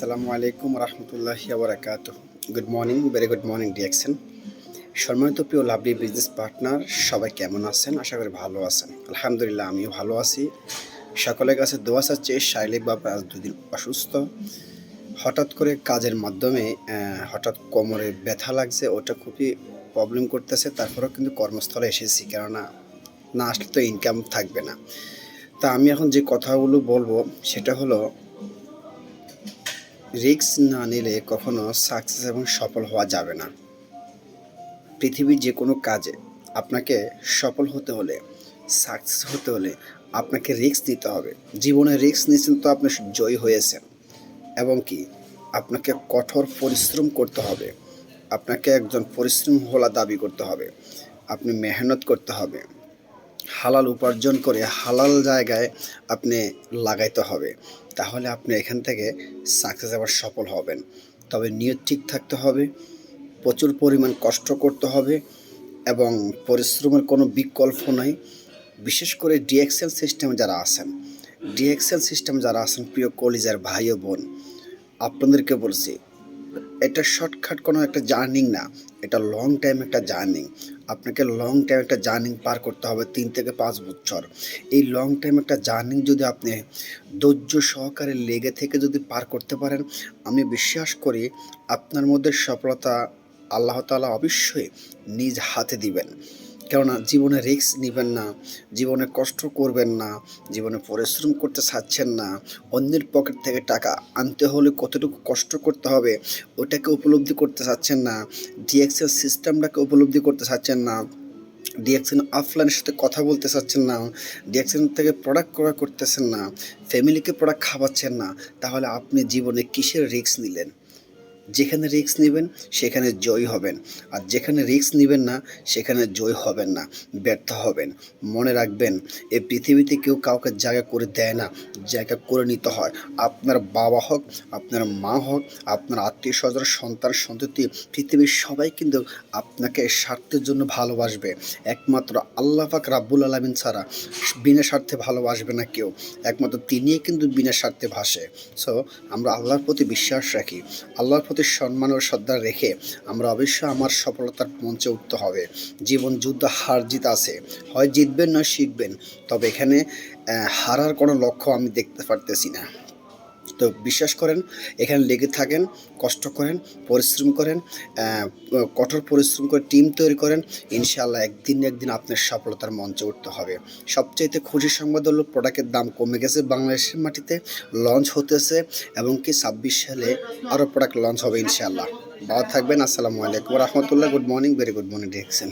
আসসালামু আলাইকুম রহমতুল্লাহি আবরাকাত good morning very good morning direction সম্মানিত প্রিয় লাভলি বিজনেস পার্টনার সবাই কেমন আছেন? আশা করি ভালো আছেন। আলহামদুলিল্লাহ, আমিও ভালো আছি। সকলের কাছে দোয়া চাচ্ছে শারীরিকভাবে আজ দুদিন অসুস্থ। হঠাৎ করে কাজের মাধ্যমে হঠাৎ কোমরে ব্যথা লাগছে, ওটা খুবই প্রবলেম করতেছে। তারপরেও কিন্তু কর্মস্থলে এসেছি, কেননা না আসলে তো ইনকাম থাকবে না। তা আমি এখন যে কথাগুলো বলব, সেটা হলো রিস্ক না নিলে কখনো সাকসেস এবং সফল হওয়া যাবে না। পৃথিবীর যে কোনো কাজে আপনাকে সফল হতে হলে, সাকসেস হতে হলে আপনাকে রিস্ক নিতে হবে। জীবনে রিস্ক নিয়েছেন তো আপনি জয়ী হয়েছেন। এবং কি, আপনাকে কঠোর পরিশ্রম করতে হবে। আপনাকে একজন পরিশ্রম হলা দাবি করতে হবে। আপনি মেহনত করতে হবে। হালাল উপার্জন করে হালাল জায়গায় আপনি লাগাইতে হবে, তাহলে আপনি এখান থেকে সাকসেস আবার সফল হবেন। তবে নিয়ত ঠিক থাকতে হবে, প্রচুর পরিমাণ কষ্ট করতে হবে এবং পরিশ্রমের কোনো বিকল্প নাই। বিশেষ করে ডিএক্সেল সিস্টেম যারা আছেন ডিএক্সেল সিস্টেম যারা আছেন, প্রিয় কলিজার ভাই ও বোন, আপনাদেরকে বলছি এটা শর্টকাট কোনো একটা জার্নিং না। এটা লং টাইম একটা জার্নিং আপনাকে লং টাইম একটা জার্নিং পার করতে হবে তিন থেকে পাঁচ বছর। এই লং টাইম একটা জার্নিং যদি আপনি ধৈর্য সহকারে লেগে থেকে যদি পার করতে পারেন, আমি বিশ্বাস করি আপনার মধ্যে সফলতা আল্লাহ তাআলা অবশ্যই নিজ হাতে দিবেন। কেননা জীবনে রিস্ক নেবেন না, জীবনে কষ্ট করবেন না, জীবনে পরিশ্রম করতে চাচ্ছেন না, অন্যের পকেট থেকে টাকা আনতে হলে কতটুকু কষ্ট করতে হবে, ওটাকে উপলব্ধি করতে চাচ্ছেন না ডিএক্সেল সিস্টেমটাকে উপলব্ধি করতে চাচ্ছেন না ডিএক্সেন অফলাইনের সাথে কথা বলতে চাচ্ছেন না ডিএক্সেন থেকে প্রোডাক্ট ক্রয় করতেছেন না ফ্যামিলিকে প্রোডাক্ট খাওয়াচ্ছেন না, তাহলে আপনি জীবনে কিসের রিস্ক নিলেন? যেখানে রিস্ক নেবেন, সেখানে জয় হবেন। আর যেখানে রিস্ক নেবেন না, সেখানে জয় হবেন না, ব্যর্থ হবেন। মনে রাখবেন এই পৃথিবীতে কেউ কাউকে জায়গা করে দেয় না, জায়গা করে নিতে হয়। আপনার বাবা হোক, আপনার মা হোক, আপনার আত্মীয় স্বজন, সন্তান, সন্ততি, পৃথিবীর সবাই কিন্তু আপনাকে স্বার্থের জন্য ভালোবাসবে। একমাত্র আল্লাহ পাক রাব্বুল আলমিন ছাড়া বিনা স্বার্থে ভালোবাসবে না কেউ। একমাত্র তিনিই কিন্তু বিনা স্বার্থে ভাসে। সো আমরা আল্লাহর প্রতি বিশ্বাস রাখি। আল্লাহর প্রতি সম্মান ও শ্রদ্ধা রেখে আমরা অবশ্যই আমার সফলতার মঞ্চে উঠতে হবে। জীবন, যুদ্ধ, হার জিত আছে। হয় জিতবেন না শিখবেন। তবে এখানে হারার কোনো লক্ষ্য আমি দেখতে পারতেছি না। তো বিশ্বাস করেন, এখানে লেগে থাকেন, কষ্ট করেন, পরিশ্রম করেন কঠোর পরিশ্রম করে টিম তৈরি করেন, ইনশাআল্লাহ একদিন একদিন আপনার সফলতার মঞ্চে উঠতে হবে। সবচাইতে খুশির সংবাদ হলো প্রোডাক্টের দাম কমে গেছে, বাংলাদেশের মাটিতে লঞ্চ হতেছে এবং কি ছাব্বিশ সালে আরও প্রোডাক্ট লঞ্চ হবে ইনশাআল্লাহ। ভালো থাকবেন, আসসালামু আলাইকুম, রহমতুল্লাহ good morning very good morning direction